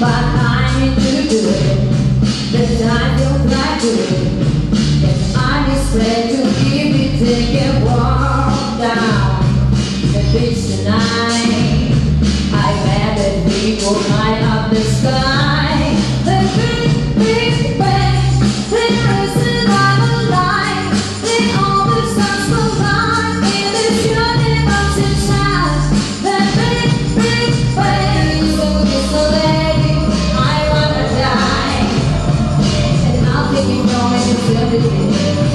But I need to do it. The time you'll try to And I'm afraid to give it Take a walk down. The beach tonight I met the people high up the sky everything.